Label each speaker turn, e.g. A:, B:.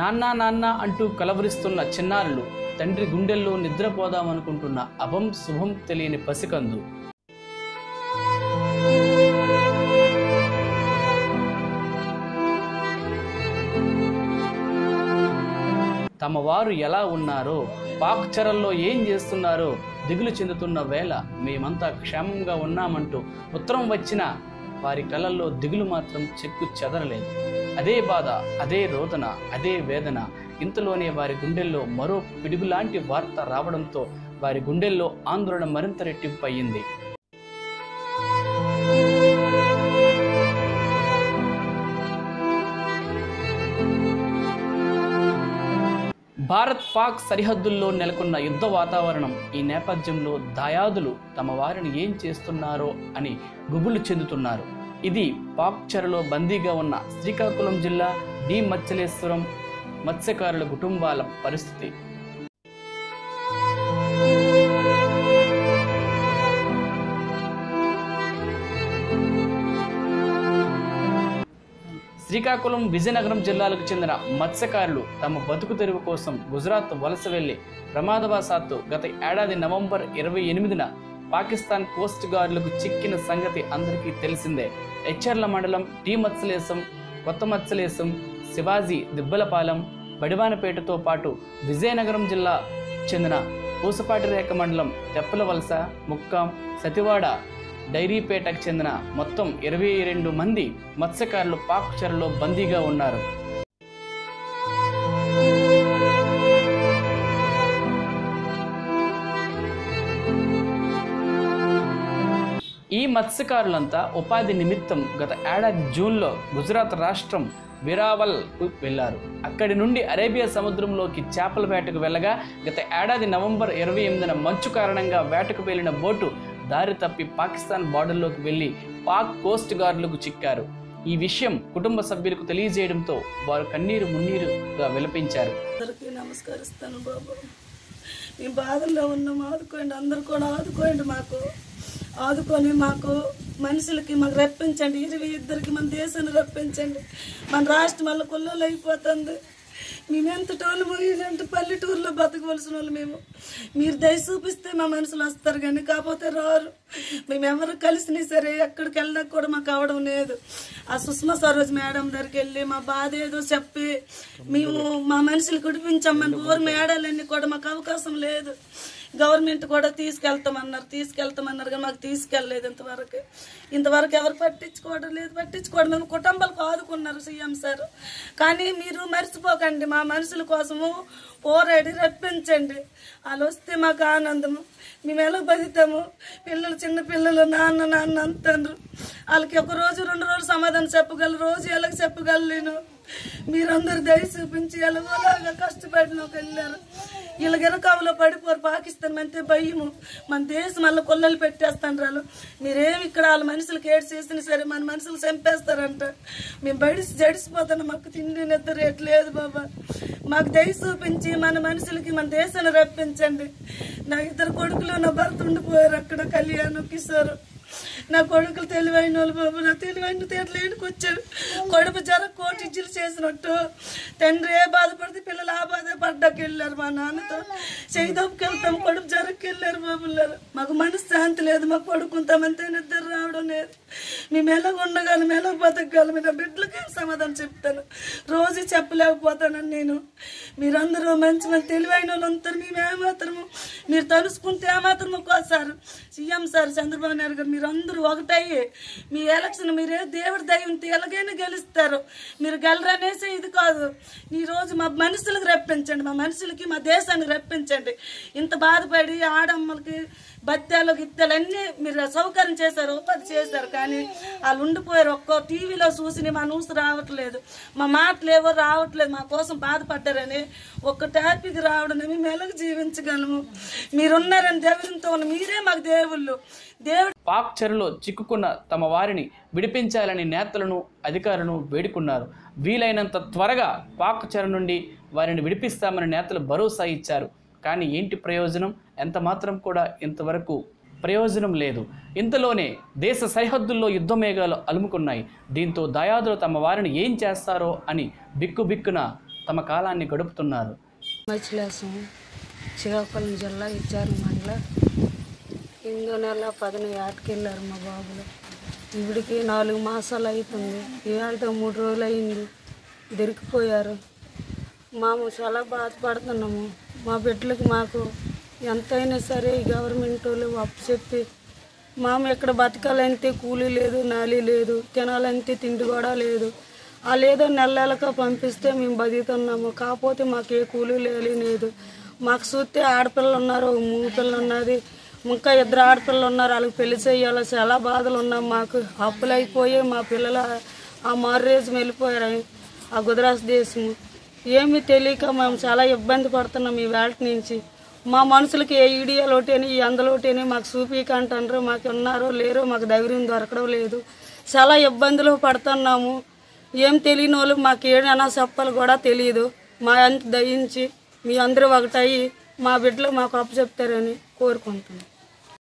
A: నాన్న నాన్న అంటూ కలవరిస్తున్న చిన్నారులు తండ్రి గుండెల్లో నిద్రపోదామనుకుంటున్న అభం శుభం తెలియని పసికందు. తమ వారు ఎలా ఉన్నారో పాక్ చరల్లో ఏం చేస్తున్నారో దిగులు చెందుతున్న వేళ మేమంతా క్షేమంగా ఉన్నామంటూ ఉత్తరం వచ్చిన వారి కళ్ళల్లో దిగులు మాత్రం చెక్కు చెదరలేదు. అదే బాధ అదే రోదన అదే వేదన. ఇంతలోనే వారి గుండెల్లో మరో పిడుగులాంటి వార్త రావడంతో వారి గుండెల్లో ఆందోళన మరింత రెట్టింపు భారత్ పాక్ సరిహద్దుల్లో నెలకొన్న యుద్ధ వాతావరణం ఈ నేపథ్యంలో దాయాదులు తమ వారిని ఏం చేస్తున్నారో అని గుబులు చెందుతున్నారు. ఇది పాక్ చెరలో బందీగా ఉన్న శ్రీకాకుళం జిల్లా డి మత్స్యలేశ్వరం మత్స్యకారుల కుటుంబాల పరిస్థితి. శ్రీకాకుళం విజయనగరం జిల్లాలకు చెందిన మత్స్యకారులు తమ బతుకు తెరువు కోసం గుజరాత్ వలస వెళ్ళి ప్రమాదవశాత్తు గత ఏడాది నవంబర్ ఇరవై ఎనిమిదిన పాకిస్తాన్ కోస్ట్ గార్డులకు చిక్కిన సంగతి అందరికీ తెలిసిందే. హెచ్చర్ల మండలం టీ మత్స్యలేశం కొత్త మత్స్యలేశం శివాజీ దిబ్బలపాలెం బడివానపేటతో పాటు విజయనగరం జిల్లా చెందిన పూసపాటి రేఖ మండలం తెప్పల వలస ముక్కాం సతివాడ డైరీపేటకు చెందిన మొత్తం ఇరవై రెండు మంది మత్స్యకారులు పాక్ చెరలో బందీగా ఉన్నారు. ఈ మత్స్యకారులంతా ఉపాధి నిమిత్తం గత ఏడాది జూన్లో గుజరాత్ రాష్ట్రం విరావల్కు వెళ్ళారు అక్కడి నుండి అరేబియా సముద్రంలోకి చేపల వేటకు వెళ్ళగా గత ఏడాది నవంబర్ ఇరవై ఎనిమిదిన మంచు కారణంగా వేటకు వెళ్ళిన బోటు దారి తప్పి పాకిస్తాన్ బార్డర్లోకి వెళ్ళి పాక్ కోస్ట్ గార్డులకు చిక్కారు. ఈ విషయం కుటుంబ సభ్యులకు తెలియజేయడంతో వారు కన్నీరు మున్నీరుగా విలపించారు.
B: అందరికీ నమస్కరిస్తాను బాబు. మేము బాధల్లో ఉన్నాం ఆదుకోండి అందరు కూడా ఆదుకోండి మాకు. ఆదుకొని మాకు మనుషులకి మాకు రప్పించండి ఇరవై ఇద్దరికి మన దేశాన్ని రప్పించండి. మన రాష్ట్రం వల్ల కుల్లలు అయిపోతుంది. మేము ఎంత టోలు పల్లెటూరులో బతకవలసిన వాళ్ళు మేము. మీరు దయ చూపిస్తే మా మనసులు వస్తారు కానీ కాకపోతే రారు. మేము ఎవరు కలిసినా సరే ఎక్కడికి వెళ్ళినా కూడా మాకు అవడం లేదు. ఆ సుష్మా సరోజ్ మేడం దగ్గరికి వెళ్ళి మా బాధ ఏదో చెప్పి మేము మా మనుషులు కుడిపించమ్మని ఊరు మేడాలన్నీ కూడా మాకు అవకాశం లేదు. గవర్నమెంట్ కూడా తీసుకెళ్తామన్నారు తీసుకెళ్తామన్నారు కానీ మాకు తీసుకెళ్ళలేదు ఇంతవరకు. ఇంతవరకు ఎవరు పట్టించుకోవడం లేదు పట్టించుకోవడం మేము కుటుంబాలకు ఆదుకున్నారు సీఎం సార్. కానీ మీరు మర్చిపోకండి మా మనుషుల కోసము పోరాడి రప్పించండి. వాళ్ళు వస్తే మాకు ఆనందము మేము ఎలా బతుకుతాము? పిల్లలు చిన్న పిల్లలు నాన్న నాన్న అంటారు. వాళ్ళకి ఒక రోజు రెండు రోజులు సమాధానం చెప్పగలరు రోజు ఎలా చెప్పగలను? మీరందరూ దయ చూపించి ఎలాగోలాగా కష్టపడినోకి వెళ్ళారు. వీళ్ళ గిరకావులో పడిపోరు పాకిస్తాన్ అంతే భయము. మన దేశం మళ్ళీ కొల్లలు పెట్టేస్తాను రాళ్ళు మీరేమి ఇక్కడ వాళ్ళ మనుషులు కేడు చేసినా సరే మన మనుషులు చంపేస్తారంట. మేము బడిసి జడిసిపోతాను మాకు తిండి నిద్ర ఎట్లేదు లేదు బాబా. మాకు దయ చూపించి మన మనుషులకి మన దేశాన్ని రప్పించండి. నా ఇద్దరు కొడుకులు నా భర్త ఉండిపోయారు అక్కడ కళ్యాణ్ కిషోరు. నా కొడుకులు తెలివైన వాళ్ళు బాబు నా తెలివైన తేటలేనికి వచ్చాడు కొడుకు జర కోటి చేసినట్టు. తండ్రి ఏ బాధపడితే పిల్లలు ఆ బాధ పడ్డాకి వెళ్ళారు మా నాన్నతో. చేయదోపుకి వెళ్తాం కొడుకు జరక్కి వెళ్ళారు బాబుల్లారు మాకు మనశ్శాంతి లేదు మా కొడుకుంటామంతే నిద్ర రావడం లేదు. మేము ఎలా ఉండగలం ఎలా బతకగలం నా బిడ్డలకి సమాధానం చెప్తాను? రోజు చెప్పలేకపోతానని నేను. మీరందరూ మంచి మంచి తెలివైన వాళ్ళు ఉంటారు మేము మీరు తలుసుకుంటే ఏమాత్రము కోసారు సీఎం సార్ చంద్రబాబు నాయుడు గారు మీరందరూ మీరు ఒకటయ్యి మీ ఎలక్షన్ మీరే దేవుడి దయ తేలగైనా ఎలాగైనా గెలుస్తారు. మీరు గెలరనేసి ఇది కాదు. ఈరోజు రోజు మా మనుషులకు రప్పించండి మా మనుషులకి మా దేశానికి రప్పించండి. ఇంత బాధపడి ఆడమ్మలకి బత్యాలు గిత్తాలు అన్నీ మీరు సౌకర్యం చేశారు ఉపాధి చేశారు. కానీ వాళ్ళు ఉండిపోయారు. ఒక్కో టీవీలో చూసి మా న్యూస్ రావట్లేదు. మా మాటలు ఏవో రావట్లేదు. మా కోసం బాధపడ్డారని ఒక్క టాపిక్ రావడం మేము ఎలాగ జీవించగలము? మీరున్నారని దేవునితో మీరే మాకు దేవుళ్ళు. దేవుడు
A: పాక్ చెరలో చిక్కుకున్న తమ వారిని విడిపించాలని నేతలను అధికారులను వేడుకున్నారు. వీలైనంత త్వరగా పాక్ చెర నుండి వారిని విడిపిస్తామని నేతలు భరోసా ఇచ్చారు. కానీ ఏంటి ప్రయోజనం? ఎంత మాత్రం కూడా ఇంతవరకు ప్రయోజనం లేదు. ఇంతలోనే దేశ సరిహద్దుల్లో యుద్ధమేఘాలు అలుముకున్నాయి. దీంతో దయాదులు తమ వారిని ఏం చేస్తారో అని బిక్కుబిక్కున తమ కాలాన్ని గడుపుతున్నారు.
C: మచిలేసం శ్రీకాకుళం జిల్లా ఇచ్చారు మండల ఎనిమిదో నెల పదిన యాటకెళ్ళారు మా బాబులు. ఇవిడికి నాలుగు మాసాలు అవుతుంది ఇవాళతో మూడు రోజులు అయింది దొరికిపోయారు. మేము చాలా బాధపడుతున్నాము. మా బిడ్డలకు మాకు ఎంతైనా సరే ఈ గవర్నమెంట్ వాళ్ళు అప్పు చెప్పి మామ ఇక్కడ బతకాలంటే కూలీ లేదు నాలి లేదు తినాలంటే తిండి కూడా లేదు. ఆ లేదో నెల నెలక పంపిస్తే మేము బతుకుతున్నాము. కాకపోతే మాకు ఏ కూలీ లేదు మాకు చూస్తే ఆడపిల్లలు ఉన్నారు ఒక మూడు పిల్లలు ఉన్నది. ఇంకా ఇద్దరు ఆడపిల్లలు ఉన్నారు. వాళ్ళకి పెళ్ళి చేయాలి. చాలా బాధలు ఉన్నాం మాకు అప్పులు అయిపోయి మా పిల్లలు ఆ మారేజ్ వెళ్ళిపోయారు ఆ గుజరాత్ దేశం. ఏమీ తెలియక మేము చాలా ఇబ్బంది పడుతున్నాం ఈ వేళ నుంచి. మా మనుషులకి ఏ ఈడియాలోటేని ఈ అందలోటేని మాకు చూపికంటారు మాకు ఉన్నారో లేరో మాకు ధైర్యం దొరకడం లేదు. చాలా ఇబ్బందులు పడుతున్నాము. ఏం తెలియని వాళ్ళు మాకు ఏమైనా చెప్పాలి కూడా తెలియదు. మా అంత దయించి మీ అందరూ ఒకటయ్యి మా బిడ్డలు మాకు అప్పు కోరుకుంటున్నాను